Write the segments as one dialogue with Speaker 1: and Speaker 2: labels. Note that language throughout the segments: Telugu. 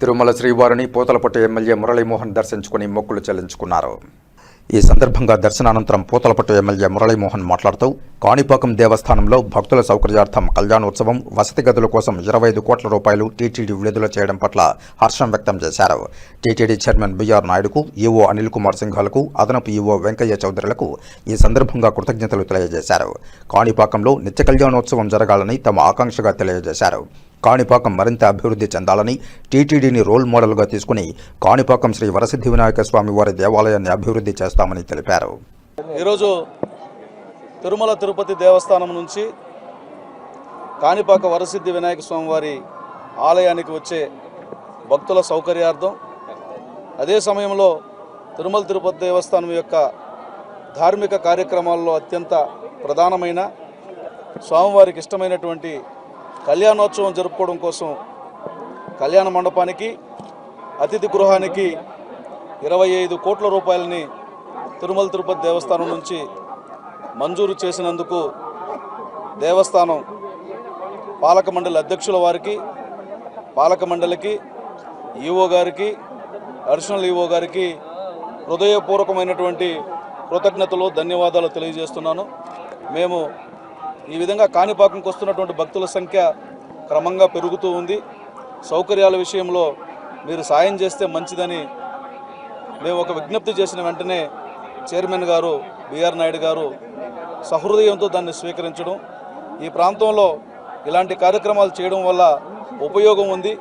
Speaker 1: తిరుమల శ్రీవారిని పూతలపట్టు ఎమ్మెల్యే మురళీమోహన్ దర్శించుకుని మొక్కులు చెల్లించుకున్నారు. ఈ సందర్భంగా దర్శనానంతరం పూతలపట్టు ఎమ్మెల్యే మురళీమోహన్ మాట్లాడుతూ కాణిపాకం దేవస్థానంలో భక్తుల సౌకర్యార్థం కళ్యాణోత్సవం వసతి గదుల కోసం ఇరవై ఐదు కోట్ల రూపాయలు టీటీడీ విడుదల చేయడం పట్ల హర్షం వ్యక్తం చేశారు. టీటీడీ చైర్మన్ బీఆర్ నాయుడుకు ఈవో అనిల్ కుమార్ సింఘాలకు అదనపు ఈవో వెంకయ్య చౌదరులకు ఈ సందర్భంగా కృతజ్ఞతలు తెలియజేశారు. కాణిపాకంలో నిత్య కళ్యాణోత్సవం జరగాలని తమ ఆకాంక్షగా తెలియజేశారు. కాణిపాకం మరింత అభివృద్ధి చెందాలని టీటీడీని రోల్ మోడల్గా తీసుకుని కాణిపాకం శ్రీ వరసిద్ధి వినాయక స్వామి వారి దేవాలయాన్ని అభివృద్ధి చేస్తామని తెలిపారు.
Speaker 2: ఈరోజు తిరుమల తిరుపతి దేవస్థానం నుంచి కాణిపాక వరసిద్ధి వినాయక స్వామి వారి ఆలయానికి వచ్చే భక్తుల సౌకర్యార్థం అదే సమయంలో తిరుమల తిరుపతి దేవస్థానం యొక్క ధార్మిక కార్యక్రమాల్లో అత్యంత ప్రధానమైన స్వామివారికి ఇష్టమైనటువంటి కళ్యాణోత్సవం జరుపుకోవడం కోసం కళ్యాణ మండపానికి అతిథి గృహానికి ఇరవై ఐదు కోట్ల రూపాయలని తిరుమల తిరుపతి దేవస్థానం నుంచి మంజూరు చేసినందుకు దేవస్థానం పాలక మండలి అధ్యక్షుల వారికి పాలక మండలికి ఈఓ గారికి అడిషనల్ ఈఓ గారికి హృదయపూర్వకమైనటువంటి కృతజ్ఞతలు ధన్యవాదాలు తెలియజేస్తున్నాను. మేము ఈ విధంగా కాణిపాకంకి వస్తున్నటువంటి భక్తుల సంఖ్య క్రమంగా పెరుగుతూ ఉంది. సౌకర్యాల విషయంలో మీరు సాయం చేస్తే మంచిదని మేము ఒక విజ్ఞప్తి చేసిన వెంటనే చైర్మన్ గారు బిఆర్ నాయుడు గారు సహృదయంతో దాన్ని స్వీకరించడం. ఈ ప్రాంతంలో ఇలాంటి కార్యక్రమాలు చేయడం వల్ల ఉపయోగం ఉంది.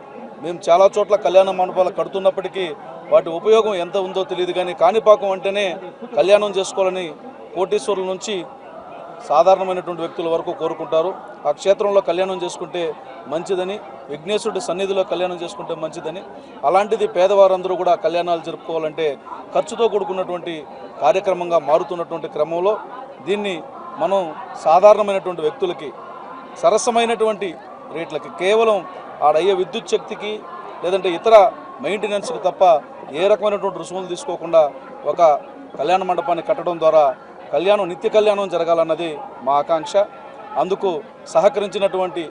Speaker 2: మేము చాలా చోట్ల కళ్యాణ మండపాలు కడుతున్నప్పటికీ వాటి ఉపయోగం ఎంత ఉందో తెలియదు కానీ కాణిపాకం అంటేనే కళ్యాణం చేసుకోవాలని కోటీశ్వరుల నుంచి సాధారణమైనటువంటి వ్యక్తుల వరకు కోరుకుంటారు. ఆ క్షేత్రంలో కళ్యాణం చేసుకుంటే మంచిదని విఘ్నేశ్వరుడి సన్నిధిలో కళ్యాణం చేసుకుంటే మంచిదని. అలాంటిది పేదవారందరూ కూడా కళ్యాణాలు జరుపుకోవాలంటే ఖర్చుతో కూడుకున్నటువంటి కార్యక్రమంగా మారుతున్నటువంటి క్రమంలో దీన్ని మనం సాధారణమైనటువంటి వ్యక్తులకి సరసమైనటువంటి రేట్లకి కేవలం ఆడయ్యే విద్యుత్ శక్తికి లేదంటే ఇతర మెయింటెనెన్స్కి తప్ప ఏ రకమైనటువంటి రుసుములు తీసుకోకుండా ఒక కళ్యాణ మండపాన్ని కట్టడం ద్వారా కళ్యాణం నిత్య కళ్యాణం జరగాలన్నది మా ఆకాంక్ష. అందుకు సహకరించినటువంటి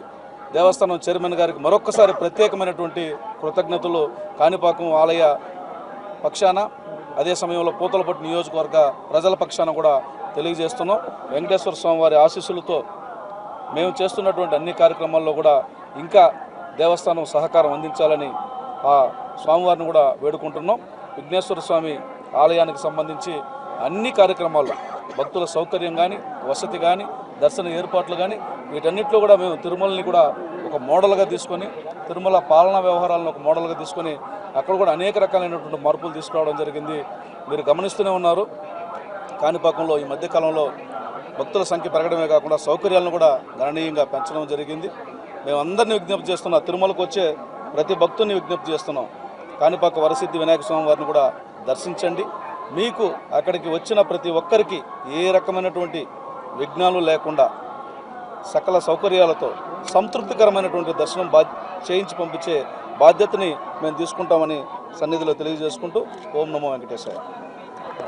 Speaker 2: దేవస్థానం చైర్మన్ గారికి మరొక్కసారి ప్రత్యేకమైనటువంటి కృతజ్ఞతలు. కాణిపాకం ఆలయ పక్షాన అదే సమయంలో పూతలపట్టు నియోజకవర్గ ప్రజల పక్షాన కూడా తెలియజేస్తున్నాం. వెంకటేశ్వర స్వామి వారి ఆశీస్సులతో మేము చేస్తున్నటువంటి అన్ని కార్యక్రమాల్లో కూడా ఇంకా దేవస్థానం సహకారం అందించాలని ఆ స్వామివారిని కూడా వేడుకుంటున్నాం. విఘ్నేశ్వర స్వామి ఆలయానికి సంబంధించి అన్ని కార్యక్రమాల్లో భక్తుల సౌకర్యం కానీ వసతి కానీ దర్శన ఏర్పాట్లు కానీ వీటన్నిటిలో కూడా మేము తిరుమలని కూడా ఒక మోడల్గా తీసుకొని తిరుమల పాలనా వ్యవహారాలను ఒక మోడల్గా తీసుకొని అక్కడ కూడా అనేక రకాలైనటువంటి మార్పులు తీసుకురావడం జరిగింది. మీరు గమనిస్తూనే ఉన్నారు. కాణిపాకంలో ఈ మధ్యకాలంలో భక్తుల సంఖ్య పెరగడమే కాకుండా సౌకర్యాలను కూడా గణనీయంగా పెంచడం జరిగింది. మేమందరినీ విజ్ఞప్తి చేస్తున్నాం తిరుమలకు వచ్చే ప్రతి భక్తుని విజ్ఞప్తి చేస్తున్నాం. కాణిపాక వరసిద్ధి వినాయక స్వామి వారిని కూడా దర్శించండి. మీకు అక్కడికి వచ్చిన ప్రతి ఒక్కరికి ఏ రకమైనటువంటి విఘ్నాలు లేకుండా సకల సౌకర్యాలతో సంతృప్తికరమైనటువంటి దర్శనం బా చేయించి పంపించే బాధ్యతని మేము తీసుకుంటామని సన్నిధిలో తెలియజేసుకుంటూ ఓం నమో వెంకటేశ్వర